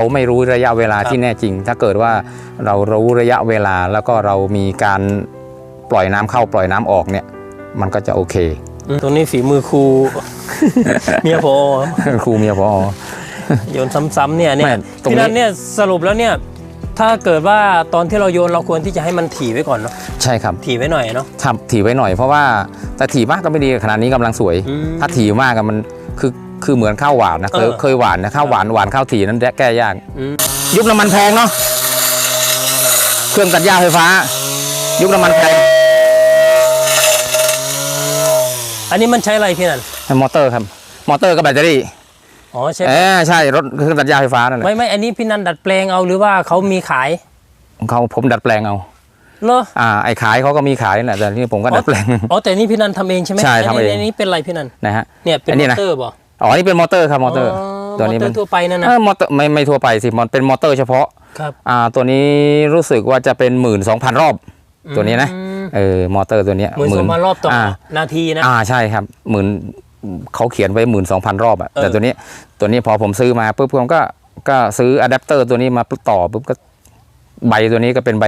เราไม่รู้ระยะเวลาครับที่แน่จริง ถ้าเกิดว่าเรารู้ระยะเวลาแล้วก็เรามีการปล่อยน้ำเข้าปล่อยน้ำออกเนี่ย มันก็จะโอเคอืมตรงนี้ฝีมือครูเมียพอครูเมียพอโยนซ้ำๆเนี่ยเนี่ยไม่ตรงนี้พี่นันเนี่ยสรุปแล้วเนี่ยถ้าเกิดว่าตอนที่เราโยนเราควรที่จะให้มันถี่ไว้ก่อนเนาะใช่ครับถี่ไว้หน่อยเนาะทำถีไว้หน่อยเพราะว่าแต่ถีมากก็ไม่ดีขนาดนี้กำลังสวยอืมถ้าถีมากอะมันคือ คือเหมือนข้าวหวานนะเคยเออ เคยหวานนะข้าวหวานหวานข้าวถีนั้นแก้ยากอืมยุคน้ำมันแพงเนาะเครื่องตัดหญ้าไฟฟ้า ยุคน้ำมันแพงอันนี้มันใช้อะไรพี่นันมอเตอร์ครับ มอเตอร์กับแบตเตอรี่อ๋อใช่เออใช่รถเครื่องตัดหญ้าไฟฟ้านั่นแหละไม่ไม่อันนี้พี่นันดัดแปลงเอาหรือว่าเขามีขายของเขาผมดัดแปลงเอา เหรออ่าไอ้ขายเขาก็มีขายนั่นแหละแต่ที่ผมก็ดัดแปลง อ๋อแต่นี่พี่นันทำเองใช่ไหมใช่ทำเอง นนี้นนี้เป็นอะไรพี่นันนะฮะ เนี่ยเป็นอันนี้มอนะ เตอร์บ่ อ๋อนี่เป็นมอเตอร์ครับมอเตอร์ตัวนี้มอเตอมันร์ทั่วไปนั่นนะเออมอเตอร์ไม่ไม่ทั่วไปสิมันเป็นมอเตอร์เฉพาะครับอ่าตัวนี้รู้สึกว่าจะเป็นหมื่นสองพันรอบตัวนี้นะอืมเออมอเตอร์ตัวเนี้ยหมื่นสองพันรอบต่ออานาทีนะอ่าใช่ครับหมื่นเขาเขียนไว้หมื่นสองพันรอบอะเออแต่ตัวนี้ตัวนี้พอผมซื้อมาปุ๊บผมก็ก็ซื้ออะแดปเตอร์ตัวนี้มาต่อปุ๊บก็ใบตัวนี้ก็เป็นใบ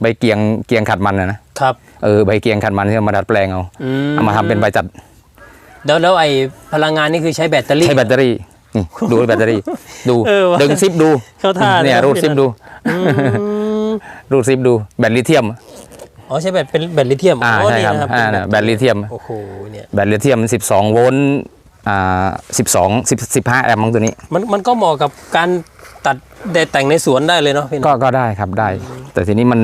ใบเกียงเกียงขัดมันนะนะครับเออใบเกียงขัดมันที่เอามาดัดแปลงเอาอืมเอามาทำเป็นใบจัด แล้วแล้วไอ้พลังงานนี่คือใช้แบตเตอรี่ ใช้แบตเตอรี่นี่ดูแบตเตอรี่ ดูเออว่ะดึงซิปดูเข้าท่าเลยเนี่ยนะรูดซิปดู อืมรูดซิปดูแบตลิเธียม อ๋อใช้แบตเป็นแบตลิเธียมอ่าโอ้ใช่นี่ครับนะครับอ่าเป็นน่ะแบตลิเธียม โอ้โหเนี่ย แบตลิเธียม 12 โวลต์อ่า12 10 15แอมป์ของตัวนี้ มันมันก็เหมาะกับการตัดแต่แต่งในสวนได้เลยเนาะพี่ก็นะก็ได้ครับได้ แต่ทีนี้มัน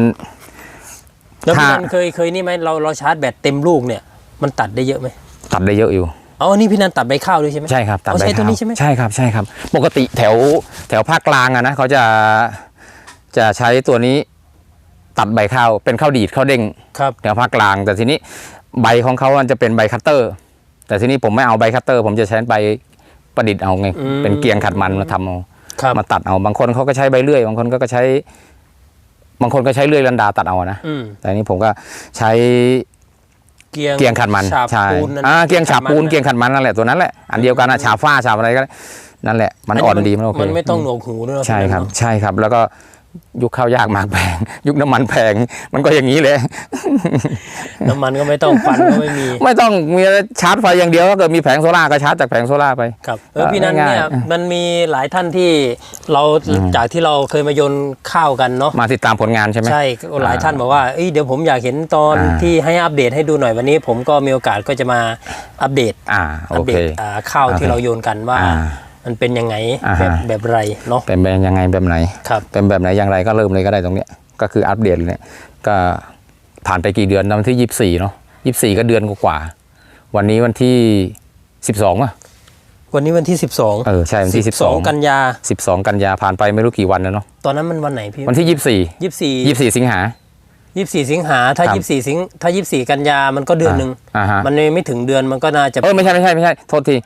แล้วพี่ถ้า นันเคยเคยนี่ไหมเราเราชาร์จแบตเต็มลูกเนี่ย มันตัดได้เยอะไหม ตัดได้เยอะอยู่อ๋ออันนี่พี่นันตัดใบข้าวด้วยใช่ไหมใช่ครับตัดอ๋อใบใช้ตัวข้าวนี้ใช่ไหมใช่ครับใช่ครับ ปกติแถวแถวภาคกลางอะนะเขาจะจะใช้ตัวนี้ตัดใบข้าวเป็นข้าวดีดข้าวเด้งครับแถวภาคกลาง แต่ทีนี้ใบของเขามันจะเป็นใบคัตเตอร์ แต่ทีนี้ผมไม่เอาใบคัตเตอร์ ผมจะใช้ใบประดิษฐ์เอาไงอืมเป็นเกียงขัดมันมาทำเอาครับมาตัดเอาบางคนเขาก็ใช้ใบเลื่อย บางคนก็ใช้ บางคนก็ใช้เลื่อยลันดาตัดเอานะอืมแต่อันนี้ผมก็ใช้ เกียงเกียงขัดมันฉาบใช่ปูนนั่นอ่าเกียงฉาบปูนขัดมัะเกียงขัดมันนั่นแหละตัวนั้นแหละอันเดียวกันนะฉาบฝ้าฉาบอะไรก็ได้นั่นแหละมันอ่อนดีมันโอเคมันไม่ต้องหนวกหูด้วยเนอะใช่ครับพี่นันเนอะใช่ครับ แล้วก็ ยุคข้าวยากหมากแพง ยุคน้ำมันแพง มันก็อย่างนี้เลย น้ำมันก็ไม่ต้องฟันก็ไม่มี ไม่ต้องมีชาร์จไฟอย่างเดียวถ้าเกิดมีแผงโซล่าร์ก็ชาร์จจากแผงโซล่าร์ไปครับเออพี่นันง่ายๆเนี่ยมันมีหลายท่านที่เราจากที่เราเคยมาโยนข้าวกันเนาะมาติดตามผลงานใช่ไหมใช่หลายท่านบอกว่าเอ้ยเดี๋ยวผมอยากเห็นตอนอ่าที่ให้อัปเดตให้ดูหน่อยวันนี้ ผมก็มีโอกาสก็จะมาอัปเดตอ่าอัโอปเดเคตอ่าข้าวที่โอเคเราโยนกันว่าอ่า มันเป็นยังไงอ่าแบบฮะแบบไรเนาะเป็นแบบยังไงแบบไหนครับเป็นแบบไหนอย่างไรก็เริ่มเลยก็ได้ตรงเนี้ยก็คืออัปเดตเลยเนี่ยก็ผ่านไปกี่เดือนตอนที่ยี่สิบสี่เนาะยี่สิบสี่ก็เดือนกว่าๆวันนี้วันที่สิบสองอะวันนี้วันที่ 12 เออ ใช่ วันที่สิบสองกันยาสิบสองกันยาผ่านไปไม่รู้กี่วันแล้วเนาะ ตอนนั้นมันวันไหนพี่ วันที่ยี่สิบสี่ยี่สิบสี่ยี่สิบสี่สิงหายี่สิบสี่สิงหา ถ้าครับยี่สิบสี่สิง ถ้ายี่สิบสี่กันยา มันก็เดือนหนึ่งอ่าฮะมันไม่ถึงเดือน มันก็น่าจะ เออ ไม่ใช่ ไม่ใช่ ไม่ใช่ โทษที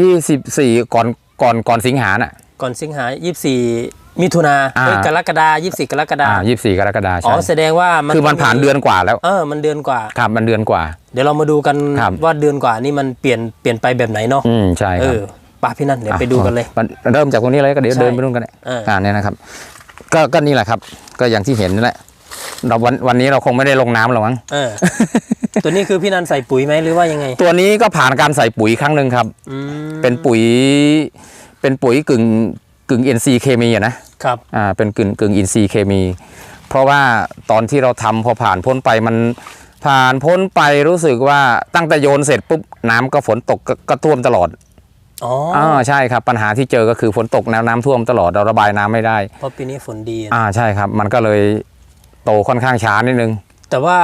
ยี่สิบสี่ก่อน ก่อนก่อนสิงหาน่ะ ก่อนสิงหายี่สิบสี่มิถุนาอ่า เอ้ยกรกฎายี่สิบสี่กรกฎาอ่ายี่สิบสี่กรกฎาคมอ๋อใช่แสดงว่ามันคือมันผ่านเดือนกว่าแล้วเออมันเดือนกว่า ครับมันเดือนกว่า เดี๋ยวเรามาดูกันครับ ว่าเดือนกว่านี่มันเปลี่ยนเปลี่ยนไปแบบไหนเนาะอืมใช่เอครับอป่ะพี่นันเดี๋ยวไปดูกันเลย มันเริ่มจากตรงนี้เลยก็เดี๋ยวใช่เดินไปนู่นกันเลยเอออ่อ่าเนี่ยนะครับ ก็ก็นี่แหละครับ ก็อย่างที่เห็นนี่แหละเราวันวันนี้เราคงไม่ได้ลงน้ำหรอกมั้ง เออ ตัวนี้คือพี่นันใส่ปุ๋ยไหมหรือว่ายังไง ตัวนี้ก็ผ่านการใส่ปุ๋ยครั้งหนึ่งครับอืมเป็นปุ๋ย เป็นปุ๋ยกึ่งกึ่ง NC เคมีอะนะครับ อ่า เป็นกึ่งกึ่ง NC เคมี เพราะว่าตอนที่เราทำพอผ่านพ้นไปมันผ่านพ้นไปรู้สึกว่าตั้งแต่โยนเสร็จปุ๊บน้ำก็ฝนตกก็ก็ท่วมตลอดอ๋ออ่าใช่ครับปัญหาที่เจอก็คือฝนตกแนวน้ำท่วมตลอดเราระบายน้ำไม่ได้เพราะปีนี้ฝนดีอ่าใช่ครับ มันก็เลยโตค่อนข้างช้านิดนึง แต่ว่า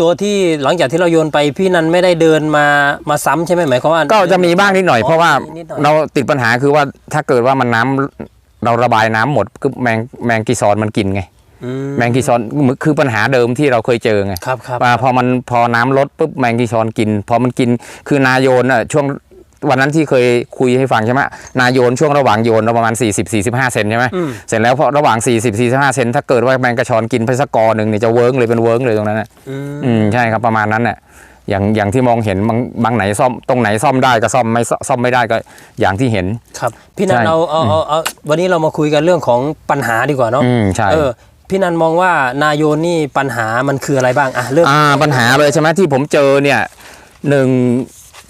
ตัวที่หลังจากที่เราโยนไปพี่นันไม่ได้เดินมามาซ้ำใช่ไหมหมายความว่าก็จะมีบ้างนิดหน่อยอ๋อเพราะว่ามีนิดหน่อย เราติดปัญหาคือว่าถ้าเกิดว่ามันน้ำเราระบายน้ำหมดก็แมงแมงกีซอนมันกินไง อืมแมงกีซอนคือปัญหาเดิมที่เราเคยเจอไงครับครับ ว่าพอมันพอน้ำลดปุ๊บแมงกีซอนกิน พอมันกินคือนายโยนอะช่วง วันนั้นที่เคยคุยให้ฟังใช่ไหมนายโยนช่วงระหว่างโยนเราประมาณ 40-45 เซนใช่ไหมอืมเสร็จแล้วพอระหว่าง 40-45 เซนถ้าเกิดว่าแมงกระชอนกินไปสักกอหนึ่งเนี่ยจะเวิร์กเลยเป็นเวิร์กเลยตรงนั้นน่ะอืมอืมใช่ครับประมาณนั้นแหละอย่างอย่างที่มองเห็นบางบางไหนซ่อมตรงไหนซ่อมได้ก็ซ่อมไม่ซ่อซ่อมไม่ได้ก็อย่างที่เห็นครับพี่นันใช่เอาเอาเอาเอาวันนี้เรามาคุยกันเรื่องของปัญหาดีกว่าเนาะอืมใช่เออพี่นันมองว่านายโยนนี่ปัญหามันคืออะไรบ้างอะเริ่มอ่าปัญหาเลยใช่ไหมที่ผมเจอเนี่ยหนึ่ง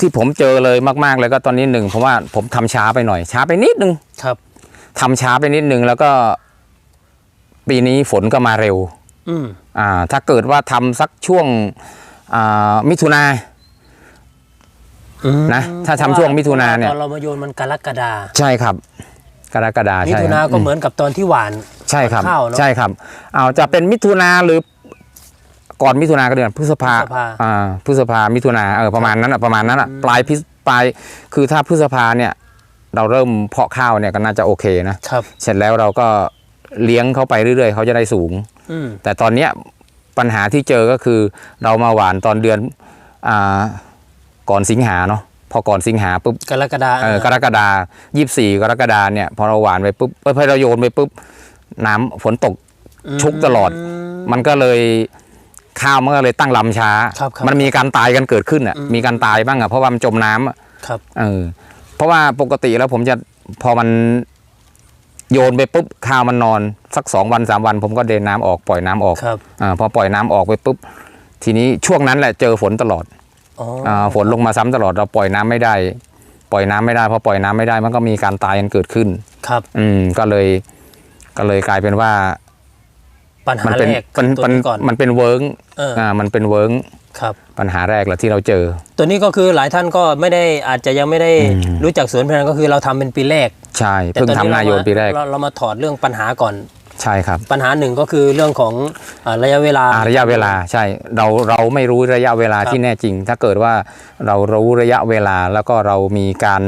ที่ผมเจอเลยมากๆเลยก็ตอนนี้หนึ่งเพราะว่าผมทำช้าไปหน่อย ช้าไปนิดนึงครับทำช้าไปนิดนึงแล้วก็ ปีนี้ฝนก็มาเร็ว อืมอ่า ถ้าเกิดว่าทำสักช่วงอ่ามิถุนานะถ้าทำช่วงมิถุนาเนี่ยตอนเรามาโยนมันกรกฎาใช่ครับ กรกฎามิใช่ถุนาครับก็เหมือนกับตอนที่หวานใช่ครับข้าวเนอะใช่ครับเอาจะเป็นมิถุนาหรือ ก่อนมิถุนาก็เดือนพฤษภาพฤษภา อ่าพฤษภามิถุนาเออประมาณนั้นอะประมาณนั้นอะปลายพฤษปลายคือถ้าพฤษภาเนี่ย เราเริ่มเพาะข้าวเนี่ยก็น่าจะโอเคนะ ครับ เสร็จแล้วเราก็เลี้ยงเขาไปเรื่อยๆเขาจะได้สูง อืม แต่ตอนเนี้ยปัญหาที่เจอก็คือเรามาหวานตอนเดือนอ่าก่อนสิงหาเนาะพอก่อนสิงหาปุ๊บ กรกฎาเออกรกฎายี่สี่กรกฎาเนี่ยพอเราหวานไปปุ๊บเอ้ยพอเราโยนไปปุ๊บ น้ำฝนตกชุกตลอดมันก็เลย ข้าวมันก็เลยตั้งลำช้า ครับครับมันมีการตายกันเกิดขึ้นอะมีการตายบ้างอะเพราะว่ามันจมน้ำอะครับ เออเพราะว่าปกติแล้วผมจะพอมันโยนไปปุ๊บข้าวมันนอนสักสองวันสามวัน ผมก็เดนน้ำออกปล่อยน้ำออกครับอาพอปล่อยน้ำออกไปปุ๊บ ทีนี้ช่วงนั้นแหละเจอฝนตลอด อ๋ออ่าฝนลงมาซ้ำตลอดเราปล่อยน้ำไม่ได้ ปล่อยน้ำไม่ได้พอปล่อยน้ำไม่ได้มันก็มีการตายกันเกิดขึ้น ครับ อืมก็เลยก็เลยกลายเป็นว่า ปัญหามัแรเป็นกมันตัวมันนี้ก่อนมันเป็นเวิร์งเอออ่ามันเป็นเวิร์งครับปัญหาแรกแหละที่เราเจอ ตัวนี้ก็คือหลายท่านก็ไม่ได้อาจจะยังไม่ได้อืมรู้จักสวนพนันก็คือเราทำเป็นปีแรก ใช่แต่เพิ่งตอทำนายโยนปีแรกเราเรามาถอดเรื่องปัญหาก่อนใช่ครับปัญหาหนึ่งก็คือเรื่องของอ่าระยะเวลาอ่าระยะเวลาใช่เราเราไม่รู้ระยะเวลาครับที่แน่จริง ถ้าเกิดว่าเรารู้ระยะเวลาแล้วก็เรามีการ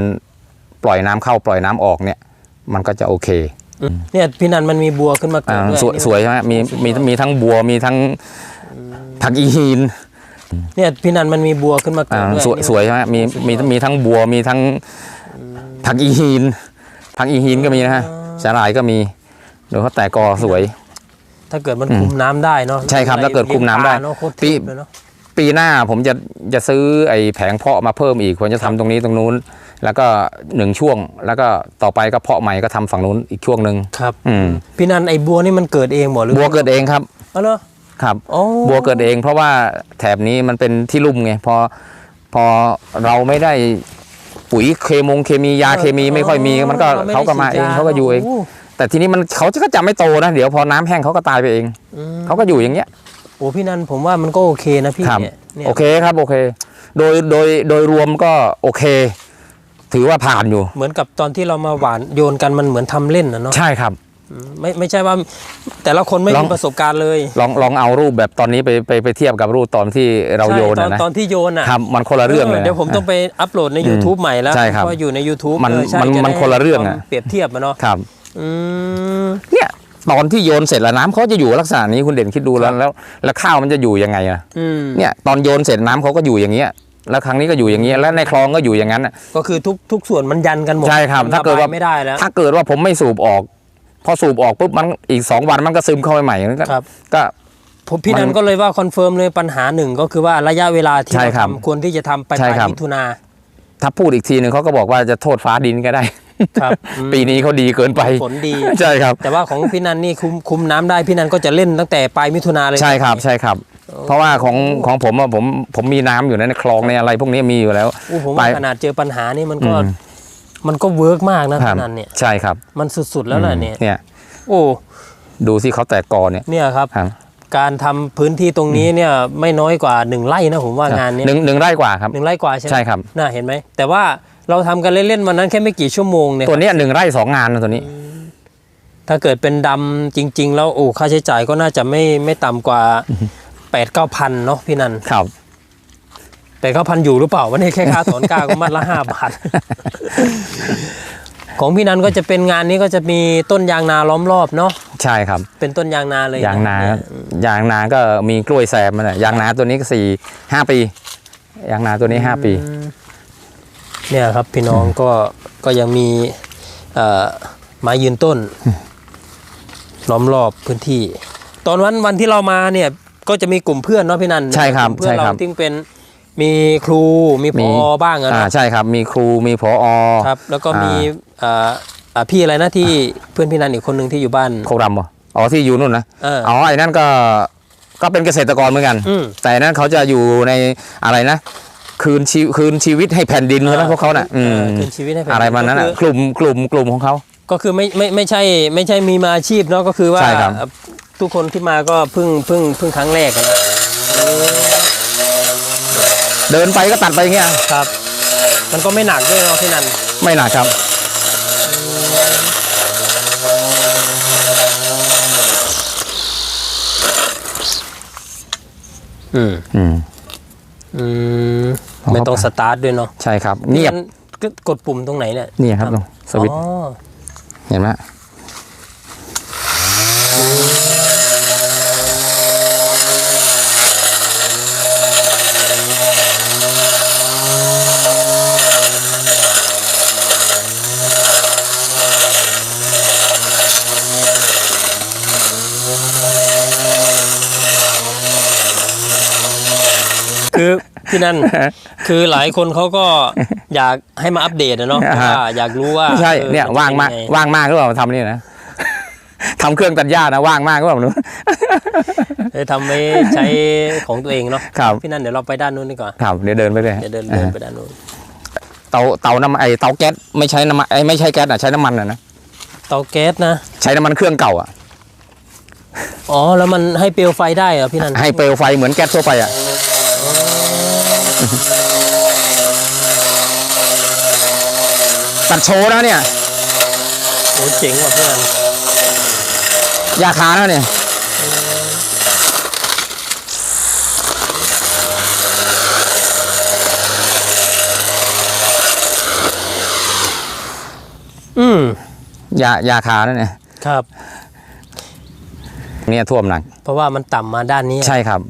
ปล่อยน้ำเข้าปล่อยน้ำออกเนี่ย มันก็จะโอเคอืม เนี่ยพี่นันมันมีบัวขึ้นมาเกิอ่าดด้วยสวยสวยใช่ไหมมีมีมีทั้งบัวมีทั้งผักอีหินเนี่ยพี่นันมันมีบัวขึ้นมาเกิอ่าดด้วยสวยสวยใช่ไหมมีมีมีทั้งบัวมีทั้งผักอีหินผักอีหินก็มีนะฮะสาหร่ายก็มีเดี๋ยวเขาแต่กอสวย ถ้าเกิดมันคุมน้ำได้เนาะใช่ครับถ้าเกิดคุมน้ำได้เลี้ยงปลาเนาะโคตรปีเทพเลยเนาะปีหน้าผมจะจะซื้อไอ้แผงเพาะมาเพิ่มอีกผมจะทำตรงนี้ตรงนู้น แล้วก็หนึ่งช่วง แล้วก็ต่อไปก็เพาะใหม่ก็ทำฝั่งนู้นอีกช่วงหนึ่งครับอืมพี่นันไอ้บัวนี่มันเกิดเองหมดหรือบัวเกิดเองครับอ๋อเหรอครับโอ้บัวเกิดเอง เพราะว่าแถบนี้มันเป็นที่ลุ่มไงพอพอเราไม่ได้ปุ๋ยเคมงเคมียาเคมีไม่ค่อยมีมันก็รไได้เขาก็มาเองฉีดเขาก็อยู่เองโแต่ทีนี้มันเขาก็จะไม่โตนะเดี๋ยวพอน้ำแห้งเขาก็ตายไปเองอืมเขาก็อยู่อย่างเงี้ยโอ้พี่นันผมว่ามันก็โอเคนะพี่ครับเนี่ยเนี่ยโอเคครับโอเค โดยโดยโดยรวมก็โอเค ถือว่าผ่านอยู่ เหมือนกับตอนที่เรามาหวานโยนกันมันเหมือนทำเล่นนะเนาะใช่ครับอืมไม่ไม่ใช่ว่าแต่ละคนไม่ลอมีงประสบการณ์เลย ลองลองเอารูปแบบตอนนี้ไปไปไปเทียบกับรูปตอนที่เราใช่โยนตอนอะนะตอนที่โยนอะครับมันคนละเรื่องเลยนะเดี๋ยวผมต้องไปอัปโหลดใน YouTube ใหม่แล้วใช่ครับเพราะว่าอยู่ใน YouTube มันเออใช่มันจะได้มันคนละเรื่องอะลเปรียบเทียบมาเนาะครับอืมเนี่ยตอนที่โยนเสร็จแล้วน้ำเขาจะอยู่ลักษณะนี้คุณเด่นคิดดูแล้วแล้ว แล้วข้าวมันจะอยู่ยังไงอะอืมเนี่ยตอนโยนเสร็จน้ำเขาก็อยู่อย่างเงี้ย แล้วครั้งนี้ก็อยู่อย่างเงี้ยแล้วในคลองก็อยู่อย่างนั้นอะก็คือทุกทุกส่วนมันยันกันหมดใช่ครับ ถ้าเกิดว่าระบยไม่ได้แล้ว ถ้าเกิดว่าผมไม่สูบออก พอสูบออกปุ๊บมันอีกสองวันมันก็ซึมเข้าไปใหม่ก็ครับก็ผมพี่มันนันก็เลยว่าคอนเฟิร์มเลยปัญหาหนึ่งก็คือว่าระยะเวลาที่ใช่เราครับทำควรที่จะทำไปใช่ปลายครับมิถุนาถ้าพูดอีกทีหนึ่งเขาก็บอกว่าจะโทษฟ้าดินก็ได้ครับอืมปีนี้เขาดีเกินไปฝนดีใช่ครับ แต่ว่าของพี่นันนี่คุมคุมน้ำได้พี่นันก็จะเล่นตั้งแต่ปลายมิถุนาเลยใช่ครับใช่ครับ เพราะว่าของของผมอะผมผมมีน้ำอยู่ในคลองในอะไร พวกนี้มีอยู่แล้วอู้ผมไปว่าขนาดเจอปัญหานี่มันก็อืมมันก็เวิร์กมากนะครับพี่นันเนี่ยใช่ครับ มันสุดๆแล้วแหละเนี่ยเนี่ย โอ้ดูที่เขาแตกกอเนี่ยเนี่ยครับครับการทำพื้นที่ตรงนี้เนี่ยไม่น้อยกว่าหนึ่งไร่นะผมว่างานเนี้ยหนึ่งหนึ่งไร่กว่าครับหนึ่งไร่กว่าใช่ไหมใช่ครับน่าเห็นไหมแต่ว่าเราทำกันเล่นๆวันนั้นแค่ไม่กี่ชั่วโมงเนี่ยตัวเนี้ยหนึ่งไร่สองงานนะตัวนี้ถ้าเกิดเป็นดำจริง ๆ แล้วโอ้ค่าใช้จ่ายก็น่าจะไม่ไม่ต่ำกว่า แปดเก้าพันเนาะพี่นันครับแปดเก้าพันอยู่หรือเปล่าวันนี้แค่ค่าถอนกล้าก็มัดละห้าบาท ของพี่นันก็จะเป็นงานนี้ก็จะมีต้นยางนาล้อมรอบเนาะใช่ครับ เป็นต้นยางนาเลยะยางนาเยยางนาก็มีกล้วยแซมมันน่ะยางนาตัวนี้ก็สี่ห้าปี ยางนาตัวนี้ห้าปี เนี่ยครับพี่น้องก็ก็ยังมีเอ่อไม้ยืนต้นล้อมรอบพื้นที่ ตอนวันวันที่เรามาเนี่ย ก็จะมีกลุ่มเพื่อนเนาะพี่นันใช่ครับกลุ่มเพื่อนใช่เราครับที่เป็นมีครูมีพมีอบ้างอะอ่าเนาะใช่ครับ มีครูมีผอครับ แล้วก็อ่ามีมีอ่าอ่าพี่อะไรนะที่เพื่อนพี่นันอีกคนหนึ่งที่อยู่บ้าน โคกดำบ่อ๋อที่อยู่นู่นนะเอออ๋อไอ้นั่นก็ก็เป็นเกษตรกรเหมือนกัน อืมแต่อันนั้นเขาจะอยู่ในอะไรนะ คืนชีคืนชีวิตให้แผ่นดินใช่ไหมพวกเขาน่ะอืมเออคืนชีวิตให้แผ่นดินอะไรมันนั้นน่ะก็คืกลุ่มกลุ่มกลุ่มของเขา ก็คือไม่ไม่ไม่ใช่ไม่ใช่มีมาอาชีพเนาะก็คือว่าใช่ครับ ทุกคนที่มาก็เพิ่งเพิ่งเพิ่งครั้งแรกอะนะเดินไปก็ตัดไปอย่างเงี้ยครับ มันก็ไม่หนักด้วยเนาะพี่นันไม่หนักครับ อืมอืมอืมเอาเข้าไม่ต้องไปสตาร์ทด้วยเนาะใช่ครับ เงียบพี่นันก็กดปุ่มตรงไหนเนี่ยนี่ครับตรงสวิตช์อ๋อ เห็นไหมคือ พี่นันคือหลายคนเขาก็อยากให้มาอัปเดตนะเนาะอ่าฮะว่าอยากรู้ว่าไม่ใช่ออเนี่ยจะว่างมากป็นยัไว่างมากหรือเปล่าทำนี่นะทำเครื่องตัดหญ้านะว่างมากหรือเปล่าไม่รู้เออทำไว้ใช้ของตัวเองเนาะครับพี่นันเดี๋ยวเราไปด้านนู้นดีกว่าครับเดี๋ยวเดินไปเลยเดี๋ยวเดินเดินไปด้านนู้นเตาเตาน้ำไอเตาแก๊สไม่ใช้น้ำมันไอไม่ใช้แก๊สอะใช้น้ำมันอะนะเตาแก๊สนะใช้น้ำมันเครื่องเก่าอะอ๋อแล้วมันให้เปลวไฟได้เหรอพี่นันให้เปลวไฟเหมือนแก๊สทั่วไปอะ ตัดโชว์นะเนี่ยโอ้เจ๋งว่ะพี่นันยาคาแล้วเนี่ยอืมยายาคาแล้วเนี่ย ครับ เนี่ยท่วมหนัก เพราะว่ามันต่ำมาด้านนี้ ใช่ครับ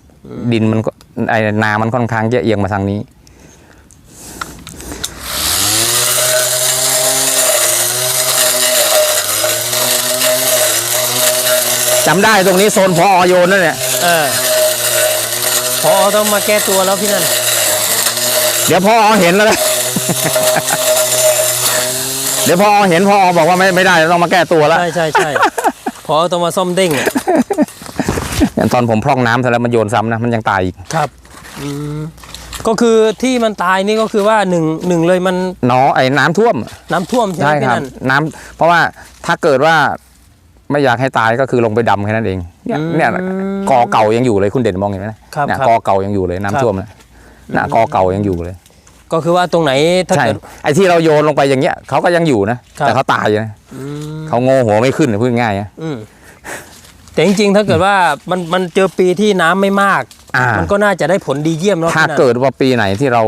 ดินมันก็ ไอนามันค่อนข้างจะเอียงมาทางนี้ จำได้ตรงนี้โซนพอโยนนั่นเนี่ยเออพอต้องมาแก้ตัวแล้วพี่นันเดี๋ยวพอเห็นแล้วนะ เดี๋ยวพอเห็นพอบอกว่าไม่ไม่ได้ต้องมาแก้ตัวแล้ว ใช่ใช่ใช่พอต้องมาซ่อมเด้งอะ อย่างตอนผมพร่องน้ำเสร็จแล้วมันโยนซ้ำนะมันยังตายอีกครับอืมก็คือที่มันตายนี่ก็คือว่าหนึ่งหนึ่งเลยมันเนาะไอ้น้ำท่วมน้ำท่วมใช่ไหมใช่พี่ครับนันน้ำเพราะว่าถ้าเกิดว่าไม่อยากให้ตายก็คือลงไปดำแค่นั้นเองเนี่ยอืมเนี่ยกอเก่ายังอยู่เลยคุณเด่นมองเห็นไหมนะครับเนี่ยครับกอเก่ายังอยู่เลยน้ำครับท่วมนะน่ะกอเก่ายังอยู่เลย ก็คือว่าตรงไหนถ้าใช่เกิด ไอ้ที่เราโยนลงไปอย่างเงี้ยเขาก็ยังอยู่นะ ครับ แต่เขาตายนะอืมเขาโง่หัวไม่ขึ้นพูดง่ายๆนะอืม แต่จริงๆ ถ้าเกิดว่ามันมันเจอปีที่น้ำไม่มาก อ่ามันก็น่าจะได้ผลดีเยี่ยมเนาะถ้าพี่นันเกิดว่าปีไหนที่เรา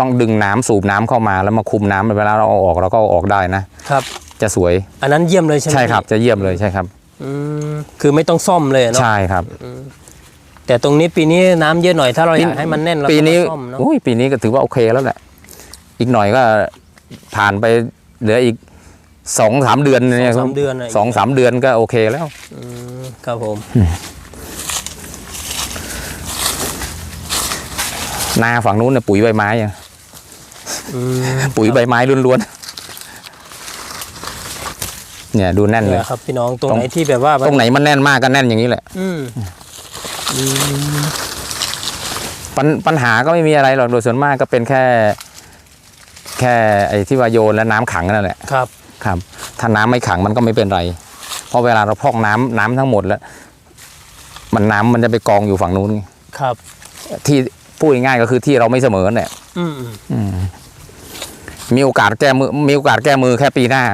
ต้องดึงน้ำสูบน้ำเข้ามาแล้วมาคุมน้ำเวลาเราเอาออกเราก็เอาออกได้นะ ครับ จะสวยอันนั้นเยี่ยมเลยใช่ไหมใช่ครับ จะเยี่ยมเลยใช่ครับ อืมคือไม่ต้องซ่อมเลยเนาะใช่ครับ แต่ตรงนี้ปีนี้น้ำเยอะหน่อยถ้าเราอยากให้มันแน่นเราปีก็นี้มาซ่อมเนาะอุ้ยปีนี้ก็ถือว่าโอเคแล้วแหละ อีกหน่อยก็ผ่านไปเหลืออีก สองสามเดือนเนี่ยสองสามเดือนอะสองสามเดือนก็โอเคแล้วอืมครับผม นาฝั่งนู้นเนี่ยปุ๋ยใบไม้อะอืมปุ๋ยใบไม้ล้วนๆเนี่ยดูแน่นเลยเนี่ยครับ พี่น้องตรงตรงไหนที่แบบว่ามัตรงไหนมันแน่นมากก็แน่นอย่างนี้แหละอืมปัญปัญหาก็ไม่มีอะไรหรอกโดยส่วนมากก็เป็นแค่ แค่ไอ้ที่ว่าโยนแล้วน้ำขังนั่นแหละครับ ครับ ถ้าน้ำไม่ขังมันก็ไม่เป็นไร เพราะเวลาเราพร่องน้ำน้ำทั้งหมดแล้ว มันน้ำมันจะไปกองอยู่ฝั่งนู้นไงครับ ที่พูดง่ายๆก็คือที่เราไม่เสมอเนี่ยอืมอืมอืมมีโอกาสแก้มือ มีโอกาสแก้มือแค่ปีหน้า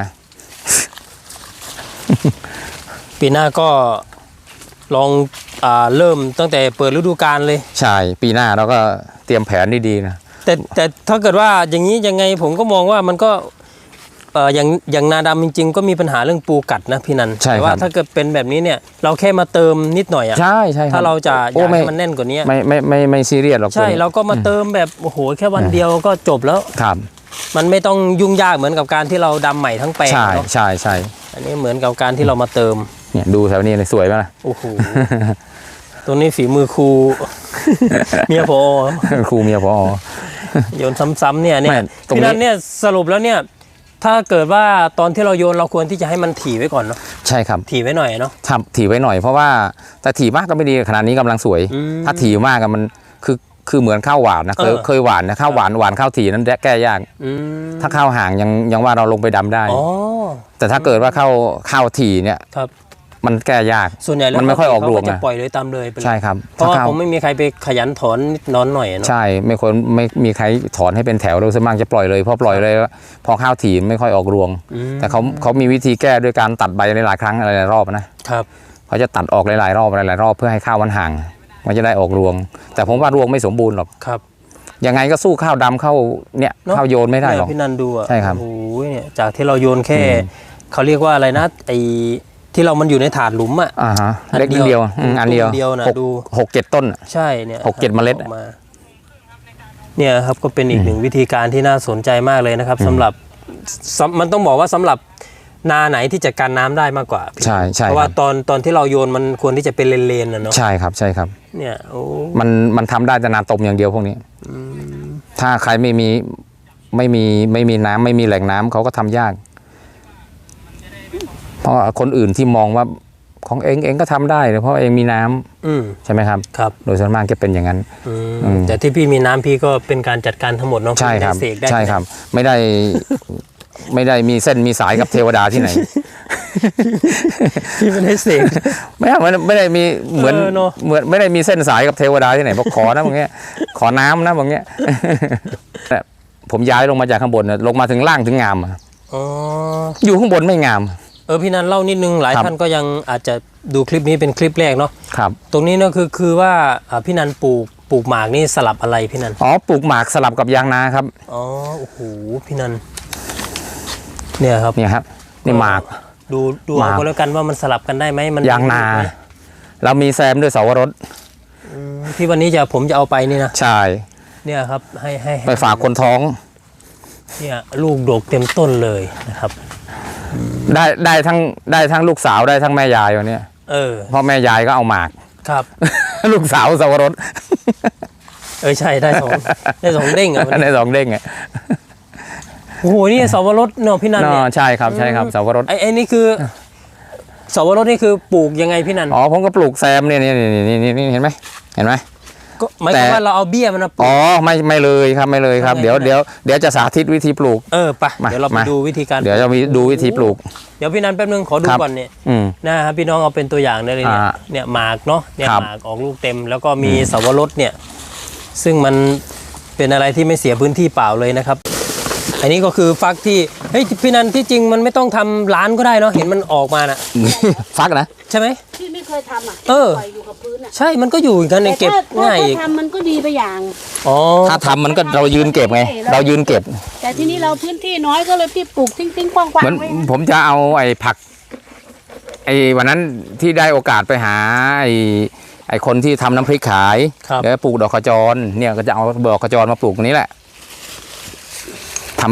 ปีหน้าก็ลองอ่าเริ่มตั้งแต่เปิดฤดูกาลเลย ใช่ ปีหน้าเราก็เตรียมแผนดีๆนะแต่แต่ถ้าเกิดว่าอย่างนี้ยังไงผมก็มองว่ามันก็เอออย่างอย่างนาดำจริง ๆ ก็มีปัญหาเรื่องปูกัดนะพี่นันใช่แต่คว่ารับถ้าเกิดเป็นแบบนี้เนี่ยเราแค่มาเติมนิดหน่อยอะใช่ใช่คบถ้าเราจะอโอ้ยากไม่ให้มันแน่นกว่านี้ไม่ไม่ไม่ไม่ซีเรียสหรอกใช่ตัวนี้เราก็มาเติมแบบโอ้โหแค่วันเดียวก็จบแล้วครับมันไม่ต้องยุ่งยากเหมือนกับการที่เราดำใหม่ทั้งแปลงใช่เนาะใช่ใช่อันนี้เหมือนกับการที่เรามาเติมเนี่ยดูแถวนี้เลยสวยไหมล่ะโอ้โหตรงนี้ฝีมือครูเมียพอครูเมียพอโยนซ้ำๆเนี่ยเนี่ยไม่ตรงนี้พี่นันเนี่ยสรุปแล้วเนี่ย ถ้าเกิดว่าตอนที่เราโยนเราควรที่จะให้มันถี่ไว้ก่อนเนาะใช่ครับถี่ไว้หน่อยเนาะทำถี่ไว้หน่อยเพราะว่าแต่ถี่มากก็ไม่ดีขนาดนี้กำลังสวยอืมถ้าถี่มากอะมันคือคือเหมือนข้าวหวานนะเคยเออเคยหวานนะข้าวหวานหวานข้าวถี่นั้นแก้ยากอืมถ้าข้าวห่างยังยังว่าเราลงไปดำได้อ๋อแต่ถ้าเกิดว่าข้าวข้าวถี่เนี่ยครับ มันแก้ยาก ส่วนใหญ่แล้วมันไม่ค่อยออกรวงเขาจะนะปล่อยเลยตามเลยไปเลยใช่ครับเพราะว่าถ้ข้ผมไม่มีใครไปขยันถอนนิดนอนหน่อยเนาะ ใช่ไม่ควรไม่มีใครถอนให้เป็นแถวเราส่วนมากจะปล่อยเลยพอปล่อยเลยพอข้าวถี่ไม่ค่อยออกรวง อืม แต่เขาเขามีวิธีแก้ด้วยการตัดใบหลายๆครั้งหลายๆรอบนะครับ เขาจะตัดออกหลายๆรอบหลายๆรอบเพื่อให้ข้าวมันห่าง มันจะได้ออกรวง แต่ผมว่ารวงไม่สมบูรณ์หรอกครับ ยังไงก็สู้ข้าวดำข้าวเนี่ยเนอะ ข้าวโยนไม่ได้หรอก เนี่ยพี่นันดูอะใช่ครับโอ้ยเนี่ยจากที่เราโยนแค่ เขาเรียกว่าอะไรนะไอ ที่เรามันอยู่ในถาดหลุมอะอ่าฮะอันเล็กนิดเดีเดียยววอืมอันเดียวตุ้มเดียวน่ะหกดูหกเจ็ดต้นน่ะใช่เนี่ยหกเจ็ดเมล็ดออกมาเนี่ยครับก็เป็นอีกหนึ่งวิธีการที่น่าสนใจมากเลยนะครับสำหรับสำมันต้องบอกว่าสำหรับนาไหนที่จัดการน้ำได้มากกว่าใช่ใช่เพราะคว่ารับตอนตอนที่เราโยนมันควรที่จะเป็นเลนๆนะเนาะใช่ครับใช่ครับ เนี่ยโอ้มันมันทำได้แต่นาตมอย่างเดียวพวกนี้ถ้าใครไม่มีไม่มีไม่มีน้ำไม่มีแหล่งน้ำเขาก็ทำยาก เพราะคนอื่นที่มองว่าของเองเองก็ทำได้เพราะเองมีน้ำอืมใช่ไหมครับครับ โดยส่วนมากจะเป็นอย่างนั้นอืมอืมแต่ที่พี่มีน้ำพี่ก็เป็นการจัดการทั้งหมดเนาะใช่ครับไม่ได้เสกได้ใช่ครับ ไม่ได้ไม่ได้มีเส้นมีสายกับเทวดาที่ไหนพี่ไม่ได้เสกไม่ได้ไม่ได้ไม่ได้มีเหมือนเออเนอะเหมือนไม่ได้มีเส้นสายกับเทวดาที่ไหนบอกขอนะบางเงี้ย ขอน้ำนะบางเงี้ยแต่ผมย้ายลงมาจากข้างบนน่ะลงมาถึงล่างถึงงามอะอ๋ออยู่ข้างบนไม่งาม เออพี่นันเล่านิดนึงหลายครับท่านก็ยังอาจจะดูคลิปนี้เป็นคลิปแรกเนาะครับตรงนี้เนาะคือคือว่าอ่าพี่นันปลูกปลูกหมากนี่สลับอะไรพี่นันอ๋อปลูกหมากสลับกับยางนาครับอ๋อโอ้โหพี่นันเนี่ยครับเนี่ยครับนี่หมาก ดูดูหเอามากก็แล้วกันว่ามันสลับกันได้ไหมมันยางนา ไหมเรามีแซมด้วยเสาวรสอืมที่วันนี้จะผมจะเอาไปนี่นะใช่เนี่ยครับให้ให้ให้ไปฝากคนท้องเนี่ยลูกดกเต็มต้นเลยนะครับ ได้ได้ทั้งได้ทั้งลูกสาวได้ทั้งแม่ยายวันเนี้ยเออพ่อแม่ยายก็เอาหมาก ครับ ลูกสาวเสาวรสเออใช่ได้สองได้สองเด้งอะวันในนี้สองเด้งอะโอ้โหนี่สวรสเนาะพี่นันเนเนี่ยอะใช่ครับใช่ครับเสาวรสไอ้ไอ้นี่คือสวรสนี่คือปลูกยังไงพี่นันอ๋อผมก็ปลูกแซมเนี่ยนี่นี่นี่นี่นี่เห็นไหมเห็นไหม ก็หมายความแต่ว่าเราเอาเบี้ยมันมาปลูอ๋อกไม่ไม่เลยครับไม่เลยครับทำไงเดี๋ยวไม่ได้เดี๋ยวเดี๋ยวจะสาธิตวิธีปลูก เออไปมาเดี๋ยวเราไปมา ดูวิธีการเดี๋ยวจะมีดูวิธีปลูก เดี๋ยวพี่นันแป๊บนึงขอดูครับ ก่อนเนี่ยอืม นะครับพี่น้องเอาเป็นตัวอย่างได้เลยเนี่ยอ่าเนี่ยหมากเนาะเนี่ยครับ หมากออกลูกเต็ม แล้วก็มีสวรสเนี่ย ซึ่งมันเป็นอะไรที่ไม่เสียพื้นที่เปล่าเลยนะครับ อันนี้ก็คือฟักที่เฮ้ยพี่นันที่จริงมันไม่ต้องทำร้านก็ได้เนาะเห็นมันออกมาน่ะ ฟักนะ ใช่ไหม ที่ไม่เคยทำอะเออ ปล่อยอยู่กับพื้นอะใช่มันก็อยู่อย่างนั้นเองแต่เก็บถ้าถ้าง่ายอีกถ้าทำมันก็ดีไปอย่าง อ๋อถ้าทำมันก็เรายืนเก็บไง เรายืนเก็บ แต่ที่นี่เราพื้นที่น้อยก็เลยพี่ปลูกทิ้งทิ้งๆกว้างเหมือนๆไว้ผมจะเอาไอ้ผักไอ้วันนั้นที่ได้โอกาสไปหาไอ้ไอ้คนที่ทำน้ำพริกขายครับ แล้วปลูกดอกขจรเนี่ยก็จะเอาดอกขจรมาปลูกตรงนี้แหละ ท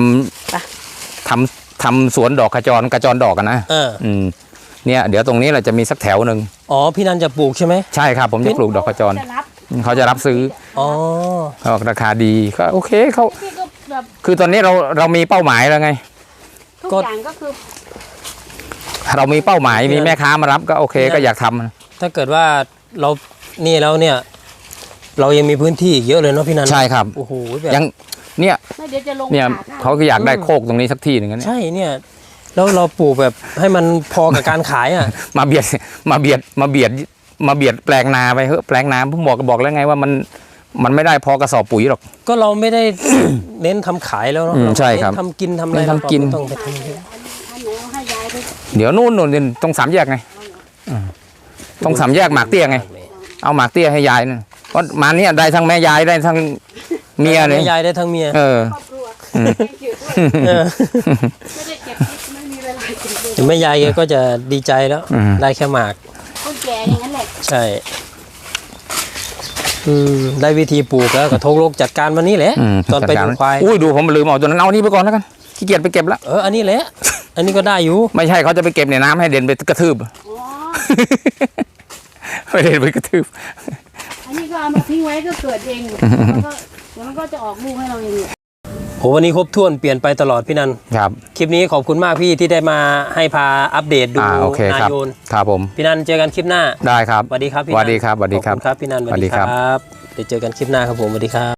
ำทำทำสวนดอกขจรกระจรดอกกันนะเอออืมเนี่ยเดี๋ยวตรงนี้แหละจะมีสักแถวหนึ่งอ๋อพี่นันจะปลูกใช่ไหมใช่ครับผมจะปลูกดอกขจรจะรับเขาจะรับซื้ออ๋อเขาบอกราคาดีก็โอเคเขาพี่ก็แบบคือตอนนี้เราเรามีเป้าหมายแล้วไงทุกก็อย่างก็คือ เรามีเป้าหมายมีแม่ค้ามารับก็โอเคก็อยากทำถ้าเกิดว่าเรานี่แล้วเนี่ย เรายังมีพื้นที่อีกเยอะเลยเนาะพี่นันใช่ครับโอ้โหแบบยัง เนี่ยไม่เดี๋ยวจะลงเนี่ยถดะเขาก็อยากได้โคกตรงนี้สักที่หนึ่งนะเนี่ยใช่เนี่ย แล้วเราปลูกแบบให้มันพอกับการขายอะ มาเบียดมาเบียดมาเบียดมาเบียดแปลงนาไปเฮ้ยแปลงนาผมบอกบอกแล้วไงว่ามันมันไม่ได้พอกระสอบปุ๋ยหรอก ก็เราไม่ได้ เน้นทำขายแล้วเนาะอืมเาใช่ครับเน้นทำกินทำอะไรเน้นทำกิน เราไม่ต้องไปทำอันไหนเอาให้ยายไปเดี๋ยวนู่นนู่นตรงสามแยกไงอืมตรงสามแยกหมากเตี้ยไง เอาหมากเตี้ยให้ยายนะเพราะมาเนี่ยได้ทั้งแม่ยายได้ทั้ง เมียเลยทั้งยายได้ทั้งเมีย เออ ครอบครัวอยู่ด้วยเออ ไม่ได้เก็บไม่มีเวลาเก็บเลยถึงแม่ยายแกก็จะดีใจแล้ว อืม ได้แค่หมาก คนแก่อย่างนั้นแหละใช่อืมได้วิธีปลูกแล้วกระทงโลกจัดการวันนี้แหละอืมตอนไปจัดูการควาย อุ้ยดูผมลืมเอาตัวนั้นเอานี่ไปก่อนแล้วกันขี้เกียจไปเก็บแล้วเออ อันนี้แหละ อันนี้ก็ได้อยู่ ไม่ใช่เขาจะไปเก็บในน้ำให้เด่นไปกระทืบ อ๋อไม่ได้ไปกระทืบ อันนี้ก็เอามาทิ้งไว้ก็เกิดเองแล้วก็เดี๋ยวมันก็จะออกลูกให้เราเองเนี่ยโหวันนี้ครบถ้วนเปลี่ยนไปตลอดพี่นัน ครับ คลิปนี้ขอบคุณมากพี่ที่ได้มาให้พาอัปเดตดูอ่าโอเคนาครับ โยนครับผม พี่นันเจอกันคลิปหน้าได้ครับสวัสดีครับพี่สนันวัสดีครับสวัสดีครับ ขอณครับพี่นันสวัสดีครับเดี๋ยวเจอกันคลิปหน้าครับผมสวัสดีครับ